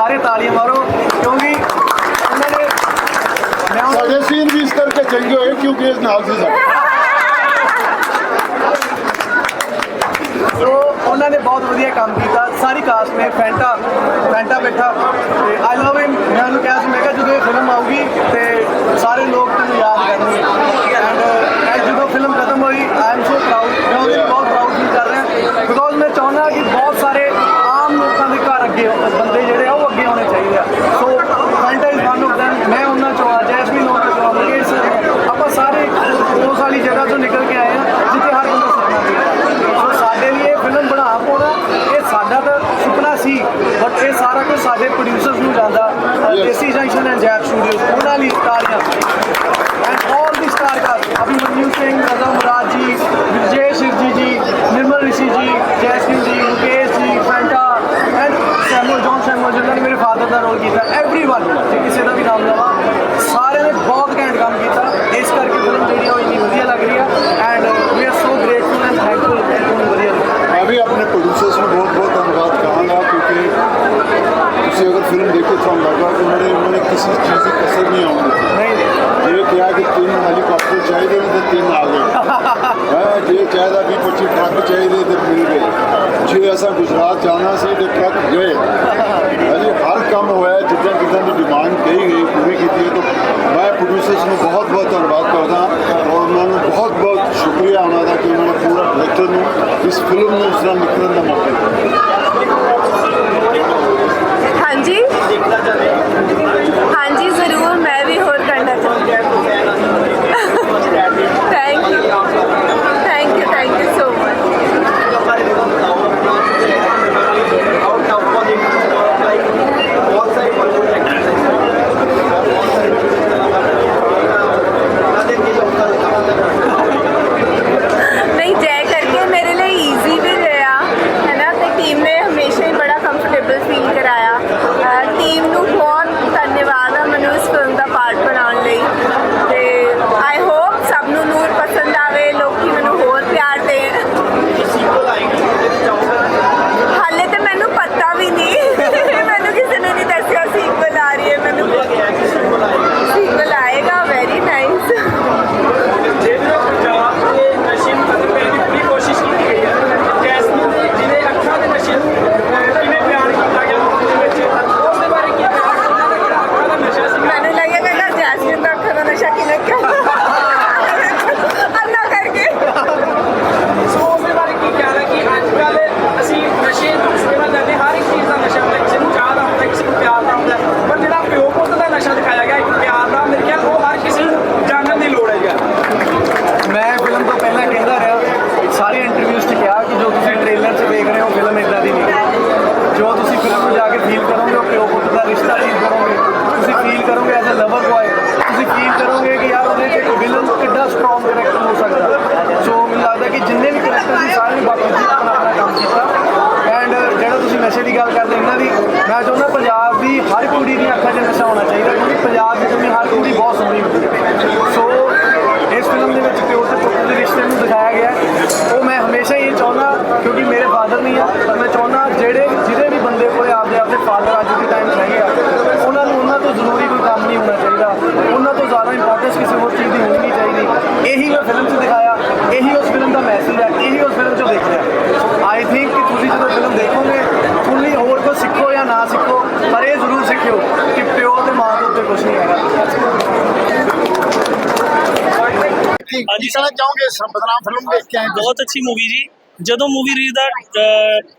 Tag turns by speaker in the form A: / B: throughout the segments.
A: ਸਾਰੇ
B: ਤਾਲੀਆਂ ਮਾਰੋ ਕਿਉਂਕਿ ਉਹਨਾਂ ਨੇ
C: ਸਾਡੇ
D: ਸੀਨ ਵੀ ਇਸ ਕਰਕੇ ਚੰਗੇ ਹੋਏ ਕਿਉਂਕਿ
B: ਇਸ ਨਾਲ ਸੀ
D: ਸੋ ਉਹਨਾਂ ਨੇ ਬਹੁਤ ਵਧੀਆ ਕੰਮ ਕੀਤਾ। ਸਾਰੀ ਕਾਸਟ ਨੇ ਫੈਂਟਾ ਫੈਂਟਾ ਬੈਠਾ। ਤੇ ਆਈ ਲਵ ਹਿਮ ਮੈਂ ਉਹਨੂੰ ਕਿਹਾ ਸੀ ਮੈਂ ਕਿਹਾ ਜਦੋਂ ਇਹ ਫਿਲਮ ਆਊਗੀ ਤੇ ਸਾਰੇ ਲੋਕ ਤੁਹਾਨੂੰ ਯਾਦ ਕਰਨਗੇ। যে আর ਕੁਝ ਟਰੱਕ ਚਾਹੀਦੇ ਤੇ ਮਿਲ ਗਏ ਜੇ ਅਸਾਂ ਗੁਜਰਾਤ ਜਾਣਾ ਸੀ
B: ਤੇ ਟਰੱਕ ਗਏ। ਹਾਂਜੀ, ਹਰ ਕੰਮ ਹੋਇਆ, ਜਿੱਦਾਂ ਜਿੱਦਾਂ ਦੀ ਡਿਮਾਂਡ ਕਹੀ ਗਈ, ਪੂਰੀ ਕੀਤੀ ਹੈ, ਤਾਂ ਮੈਂ ਪ੍ਰੋਡਿਊਸਰਸ ਨੂੰ ਬਹੁਤ ਬਹੁਤ ਧੰਨਵਾਦ ਕਰਦਾ ਔਰ ਉਹਨਾਂ ਨੂੰ ਬਹੁਤ ਬਹੁਤ ਸ਼ੁਕਰੀਆ ਉਹਨਾਂ ਦਾ ਕਿ ਉਹਨਾਂ ਨੇ ਪੂਰਾ ਲੈਕਚਰ ਨੂੰ, ਇਸ ਫਿਲਮ ਨੂੰ ਉਸ ਨਾਲ ਨਿਕਲਣ ਦਾ ਮੌਕਾ ਦਿੱਤਾ।
A: ਦਿਖਾਇਆ
E: ਗਿਆ। ਉਹ ਮੈਂ ਹਮੇਸ਼ਾ ਹੀ ਚਾਹੁੰਦਾ ਕਿਉਂਕਿ ਮੇਰੇ
D: ਫਾਦਰ ਨਹੀਂ ਆ।
B: ਹਾਂਜੀ। ਕਹਿਣਾ ਚਾਹੋਗੇ? ਬਦਨਾਮ ਫਿਲਮ ਦੇਖ ਕੇ ਆਏ?
F: ਬਹੁਤ ਅੱਛੀ ਮੂਵੀ ਜੀ। ਜਦੋਂ ਮੂਵੀ ਰਿਲੀਜ਼ ਦਾ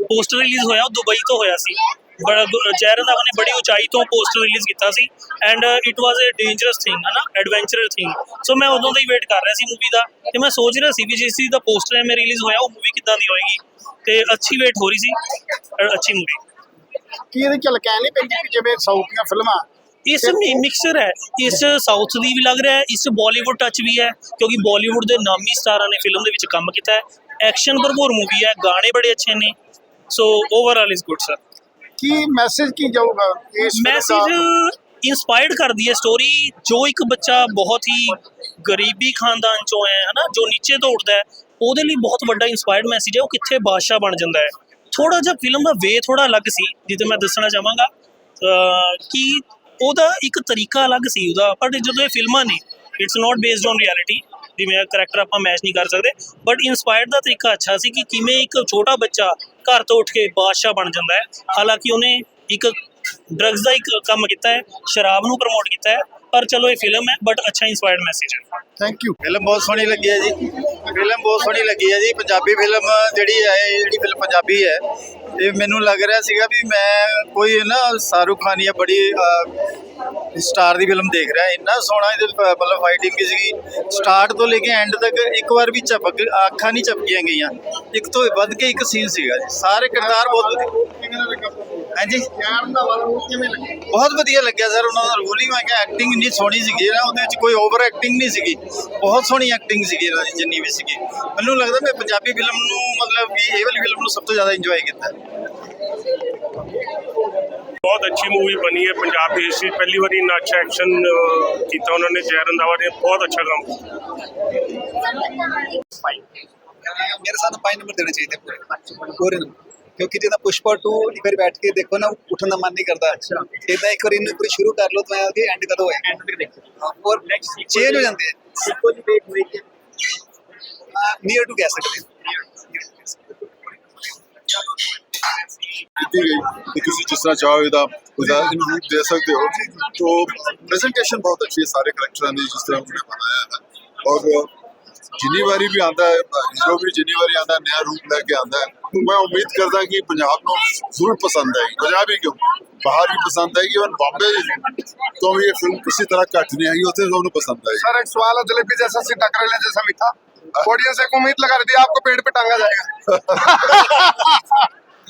F: ਪੋਸਟਰ ਰਿਲੀਜ਼ ਹੋਇਆ ਉਹ ਦੁਬਈ ਤੋਂ ਹੋਇਆ ਸੀ। ਬੜਾ ਜੈਰਨ ਦਾ ਨੇ ਬੜੀ ਉਚਾਈ ਤੋਂ ਪੋਸਟਰ ਰਿਲੀਜ਼ ਕੀਤਾ ਸੀ। And it was a dangerous thing ਹਨਾ? ਐਡਵੈਂਚਰਰ ਥਿੰਗ ਸੋ ਮੈਂ ਉਦੋਂ ਦਾ ਹੀ ਵੇਟ ਕਰ ਰਿਹਾ ਸੀ ਮੂਵੀ ਦਾ। ਤੇ ਮੈਂ ਸੋਚ ਰਿਹਾ ਸੀ ਵੀ ਜਿਸ ਚੀਜ਼ ਦਾ ਪੋਸਟਰ ਹੈ ਮੈਂ ਰਿਲੀਜ਼ ਹੋਇਆ ਉਹ ਮੂਵੀ ਕਿੱਦਾਂ ਦੀ ਹੋਏਗੀ? ਤੇ ਅੱਛੀ ਵੇਟ ਹੋ ਰਹੀ ਸੀ। ਅੱਛੀ ਮੂਵੀ
B: ਕੀ ਇਹਦੇ ਚ ਲਕੈ ਨਹੀਂ ਪੈਂਦੀ ਕਿ ਜਿਵੇਂ ਸਾਊਥ ਦੀਆਂ ਫਿਲਮਾਂ
F: ਇਸ ਮਿਕਸਚਰ ਹੈ। ਇਸ ਸਾਊਥ ਦੀ ਵੀ ਲੱਗ ਰਿਹਾ ਹੈ ਇਸ ਬਾਲੀਵੁੱਡ ਟੱਚ ਵੀ ਹੈ ਕਿਉਂਕਿ ਬਾਲੀਵੁੱਡ ਦੇ ਨਾਮੀ ਸਟਾਰਾਂ ਨੇ ਫਿਲਮ ਦੇ ਵਿੱਚ ਕੰਮ ਕੀਤਾ ਹੈ। ਐਕਸ਼ਨ ਭਰਪੂਰ ਮੂਵੀ ਹੈ ਗਾਣੇ ਬੜੇ ਅੱਛੇ ਨੇ। So overall is good sir
B: Ki message ਕੀ ਜਾਊਗਾ ਇਸ?
F: ਮੈਸੇਜ ਇਨਸਪਾਇਰਡ ਕਰਦੀ ਹੈ ਸਟੋਰੀ ਜੋ ਇੱਕ ਬੱਚਾ ਬਹੁਤ ਹੀ ਗਰੀਬੀ ਖਾਨਦਾਨ ਚੋਂ ਹੈ ਹਨਾ ਜੋ ਨੀਚੇ ਤੋਂ ਉੱਠਦਾ ਹੈ ਉਹਦੇ ਲਈ ਬਹੁਤ ਵੱਡਾ ਇਨਸਪਾਇਰਡ ਮੈਸੇਜ ਹੈ ਉਹ ਕਿੱਥੇ ਬਾਦਸ਼ਾਹ ਬਣ ਜਾਂਦਾ ਹੈ। ਥੋੜਾ ਜਿਹਾ ਫਿਲਮ ਦਾ ਵੇ ਥੋੜਾ ਅਲੱਗ ਸੀ ਜਿੱਤੇ ਮੈਂ ਦੱਸਣਾ ਚਾਹਾਂਗਾ ਕਿ ਉਹਦਾ ਇੱਕ ਤਰੀਕਾ ਅਲੱਗ ਸੀ ਉਹਦਾ ਬਟ ਜਦੋਂ ਇਹ ਫਿਲਮਾਂ ਨੇ it's not based on reality ਜਿਵੇਂ ਕਰੈਕਟਰ ਆਪਾਂ ਮੈਚ ਨਹੀਂ ਕਰ ਸਕਦੇ ਬਟ ਇਨਸਪਾਇਰਡ ਦਾ ਤਰੀਕਾ ਅੱਛਾ ਸੀ ਕਿ ਕਿਵੇਂ ਇੱਕ ਛੋਟਾ ਬੱਚਾ ਘਰ ਤੋਂ ਉੱਠ ਕੇ ਬਾਦਸ਼ਾਹ ਬਣ ਜਾਂਦਾ ਹੈ। ਹਾਲਾਂਕਿ ਉਹਨੇ ਇੱਕ ਡਰੱਗਸ ਦਾ ਇੱਕ ਕੰਮ ਕੀਤਾ ਹੈ, ਸ਼ਰਾਬ ਨੂੰ ਪ੍ਰਮੋਟ ਕੀਤਾ ਹੈ, ਪਰ ਚਲੋ ਇਹ ਫਿਲਮ ਹੈ ਬਟ ਅੱਛਾ ਇਨਸਪਾਇਰਡ ਮੈਸੇਜ ਹੈ।
B: ਥੈਂਕ ਯੂ
G: ਫਿਲਮ ਬਹੁਤ ਸੋਹਣੀ ਲੱਗੀ ਹੈ ਜੀ। ਫਿਲਮ ਬਹੁਤ ਸੋਹਣੀ ਲੱਗੀ ਹੈ ਜੀ। ਪੰਜਾਬੀ ਫਿਲਮ ਜਿਹੜੀ ਹੈ ਜਿਹੜੀ ਫਿਲਮ ਪੰਜਾਬੀ ਹੈ ਇਹ ਮੈਨੂੰ ਲੱਗ ਰਿਹਾ ਸੀਗਾ ਵੀ ਮੈਂ ਕੋਈ ਨਾ ਸ਼ਾਹਰੁਖ ਖਾਨ ਜਾਂ ਬੜੀ ਸਟਾਰ ਦੀ ਫਿਲਮ ਦੇਖ ਰਿਹਾ ਇੰਨਾ ਸੋਹਣਾ ਇਹਦੇ ਮਤਲਬ ਫਾਈਟਿੰਗ ਸੀਗੀ। ਸਟਾਰਟ ਤੋਂ ਲੈ ਕੇ ਐਂਡ ਤੱਕ ਇੱਕ ਵਾਰ ਵੀ ਝਪਕ ਅੱਖਾਂ ਨਹੀਂ ਝਪਕੀਆਂ ਗਈਆਂ। ਇੱਕ ਤੋਂ ਵੱਧ ਕੇ ਇੱਕ ਸੀਨ ਸੀਗਾ। ਜੀ ਸਾਰੇ ਕਿਰਦਾਰ ਬਹੁਤ ਵਧੀਆ। ਹਾਂਜੀ? ਬਹੁਤ ਵਧੀਆ ਲੱਗਿਆ ਸਰ ਉਹਨਾਂ ਦਾ ਰੋਲ ਹੀ। ਮੈਂ ਕਿਹਾ ਐਕਟਿੰਗ ਇੰਨੀ ਸੋਹਣੀ ਸੀਗੀ ਨਾ ਉਹਦੇ ਵਿੱਚ ਕੋਈ ਓਵਰ ਐਕਟਿੰਗ ਨਹੀਂ ਸੀਗੀ। ਬਹੁਤ ਸੋਹਣੀ ਐਕਟਿੰਗ ਸੀਗੀ ਇਹਨਾਂ ਦੀ ਜਿੰਨੀ ਵੀ ਸੀਗੀ। ਮੈਨੂੰ ਲੱਗਦਾ ਮੈਂ ਪੰਜਾਬੀ ਫਿਲਮ ਨੂੰ ਮਤਲਬ ਕਿ ਇਹ ਵਾਲੀ ਫਿਲਮ ਨੂੰ ਸਭ ਤੋਂ ਜ਼ਿਆਦਾ ਇੰਜੋਏ ਕੀਤਾ।
H: ਬਹੁਤ ਅੱਛੀ ਮੂਵੀ ਬਣੀ ਹੈ ਪੰਜਾਬ ਦੀ। ਹਿਸਟਰੀ ਪਹਿਲੀ ਵਾਰੀ ਇੰਨਾ ਅੱਛਾ ਐਕਸ਼ਨ ਕੀਤਾ ਉਹਨਾਂ ਨੇ ਜੈ ਰੰਦਾਵਾ ਨੇ। ਬਹੁਤ ਅੱਛਾ ਕੰਮ
I: ਮੇਰੇ ਸਾਥ 5 ਨੰਬਰ ਦੇਣੇ ਚਾਹੀਦੇ ਪੂਰੇ। ਪੂਰੇ ਕਿਉਂਕਿ ਜਿਹਦਾ ਪੁਸ਼ਪਾ 2 ਇੱਕ ਵਾਰ ਬੈਠ ਕੇ ਦੇਖੋ ਨਾ ਉੱਠਣ ਦਾ ਮਨ ਨਹੀਂ ਕਰਦਾ। ਇਦਾਂ ਇੱਕ ਵਾਰ ਇਹਨੂੰ ਪੂਰੀ ਸ਼ੁਰੂ ਕਰ ਲਓ ਤਾਂ ਆਗੇ ਐਂਡ ਕਦੋਂ ਹੋਏ ਐਂਡ ਤੱਕ ਦੇਖੋ। ਔਰ ਚੇਂਜ ਹੋ ਜਾਂਦੇ ਆ। ਨੀਅਰ ਟੂ ਕਹਿ ਸਕਦੇ
B: ਕੀਤੀ ਗਈ कि किसी जिस तरह चाहो ਇਹਦਾ ਉਹਦਾ ਇਨਪੁਟ ਦੇ ਸਕਦੇ ਹੋ। तो प्रेजेंटेशन बहुत अच्छी है सारे करेक्टर्स ने जिस तरह हमने बनाया है और ਜਿੰਨੀ ਵਾਰੀ ਵੀ ਆਂਦਾ ਹੈ ਹੀਰੋ ਵੀ ਜਿੰਨੀ ਵਾਰੀ ਆਂਦਾ ਨਿਆ ਰੂਪ ਲੈ ਕੇ ਆਂਦਾ ਹੈ। ਮੈਂ ਉਮੀਦ ਕਰਦਾ ਕਿ ਪੰਜਾਬ ਨੂੰ ਜ਼ਰੂਰ ਪਸੰਦ ਆਏਗੀ। ਪੰਜਾਬ ਹੀ ਕਿਉਂ? ਬਾਹਰ ਵੀ ਪਸੰਦ ਆਏਗੀ ਔਰ ਬੰਬੇ ਤੋਂ ਵੀ ਇਹ ਫਿਲਮ ਕਿਸੇ ਤਰ੍ਹਾਂ ਘੱਟ ਨਹੀਂ ਆਈ ਉੱਥੇ ਤੁਹਾਨੂੰ ਪਸੰਦ ਆਏਗੀ।
J: सर एक सवाल है जलेबी जैसा सीधा करेले जैसा मीठा ऑडियंस एक उम्मीद लगा रही थी आपको पेड़ पे टांगा जाएगा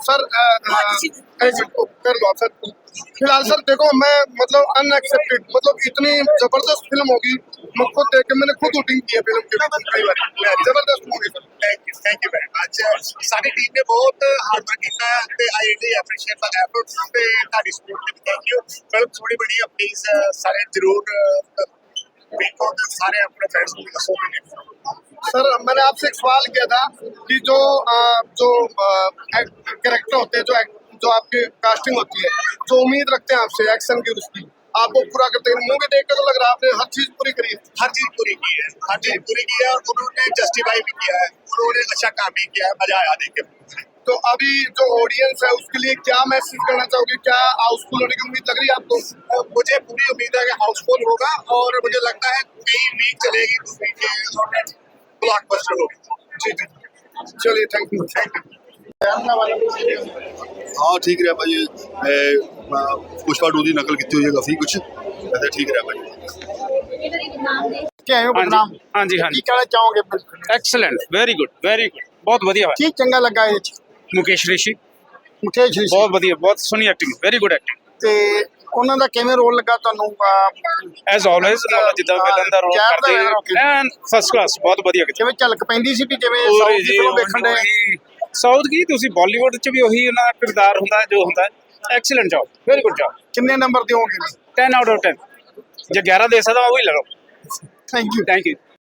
J: सर सर अ, अ, एक मिनट, कर लो सर फिलहाल सर देखो मैं मतलब अनएक्सेप्टेड मतलब इतनी जबरदस्त फिल्म होगी मैं खुद देख के मैंने खुद शूटिंग की है फिल्म की कई बार जबरदस्त movie sir
G: thank you thank you very much ਸਾਡੀ ਟੀਮ ਨੇ ਬਹੁਤ ਹਾਰਡ ਵਰਕ ਕੀਤਾ ਹੈ ਤੇ I really appreciate the efforts ਤੇ ਤੁਹਾਡੀ ਸਪੋਰਟ ਲਈ ਥੈਂਕ ਯੂ ਫਿਲਮ ਥੋੜੀ ਬੜੀ ਪਲੀਜ਼ ਸਾਰੇ ਜ਼ਰੂਰ
J: सर मैंने आपसे एक सवाल किया था कि जो आ, जो करेक्टर होते हैं जो जो आपकी कास्टिंग होती है जो उम्मीद रखते हैं आपसे एक्शन की उसकी आपको पूरा करते हैं? मूवी देखकर तो लग रहा है आपने हर चीज़ पूरी करी
G: हर चीज़ पूरी की है हर चीज़ पूरी की है और उन्होंने जस्टिफाई भी किया है उन्होंने अच्छा काम भी किया है मज़ा आया देख के।
J: तो अभी जो ऑडियंस है उसके लिए क्या मैसेज करना चाहोगे क्या हाउसफुल होने की उम्मीद लग रही है आपको
G: और मुझे पूरी उम्मीद है कि हाउसफुल होगा और मुझे लगता है कई वीक चलेगी दूसरी के और ब्लॉकबस्टर होगी
J: जी जी चलिए थैंक यू थैंक यू
B: ਹਾਂ ਠੀਕ ਰਿਹਾ ਭਾਈ ਇਹ, ਅਹ, ਪੁਸ਼ਪਾ ਟੂ ਦੀ ਨਕਲ ਕੀਤੀ ਹੋਈ ਹੈ ਕਾਫੀ ਕੁਝ ਵੈਸੇ ਠੀਕ ਰਿਹਾ ਭਾਈ ਕਿ ਆਇਓ ਬਦਨਾਮ
K: ਹਾਂਜੀ
B: ਕੀ
K: ਹਾਂਜੀ
B: ਕਹਿਣਾ ਚਾਹੋਗੇ
K: excellent very good very good ਬਹੁਤ ਵਧੀਆ ਵਾ
B: ਕੀ ਚੰਗਾ ਲੱਗਾ ਇਹ ਚ
K: ਮੁਕੇਸ਼ ਰਿਸ਼ੀ।
B: ਮੁਕੇਸ਼ ਰਿਸ਼ੀ।
K: ਬਹੁਤ ਵਧੀਆ ਬਹੁਤ ਸੋਹਣੀ ਐਕਟਿੰਗ ਵੈਰੀ ਗੁੱਡ ਐਕਟਿੰਗ
B: ਤੇ ਉਹਨਾਂ ਦਾ ਕਿਵੇਂ ਰੋਲ ਲੱਗਾ ਤੁਹਾਨੂੰ? ਅਹ,
K: ਐਜ਼ ਆਲਵੇਜ਼ ਜਿੱਦਾਂ ਵਿਲਨ ਦਾ ਰੋਲ? ਕਰਦੇ। ਐਂਡ ਫਸਟ ਕਲਾਸ ਬਹੁਤ ਵਧੀਆ ਕੀਤਾ
B: ਜਿਵੇਂ ਝਲਕ ਪੈਂਦੀ ਸੀ ਵੀ ਜਿਵੇਂ ਸਾਊਥ ਦੀ
K: ਜੀ
B: ਫਿਲਮ ਵੇਖਣ ਦੇ
K: ਸਾਊਥ ਕੀ? ਤੁਸੀਂ ਬਾਲੀਵੁੱਡ ਚ ਵੀ ਉਹੀ ਉਹਨਾਂ ਦਾ ਕਿਰਦਾਰ ਹੁੰਦਾ ਜੋ ਹੁੰਦਾ। Excellent job very good job
B: ਕਿੰਨੇ ਨੰਬਰ ਦਿਓਗੇ?
K: 10 ਆਊਟ ਆਫ 10 ਜੇ 11 ਦੇ ਸਕਦਾ ਉਹ ਹੀ ਲੈ ਲਓ
B: ਥੈਂਕ ਯੂ
K: ਥੈਂਕ ਯੂ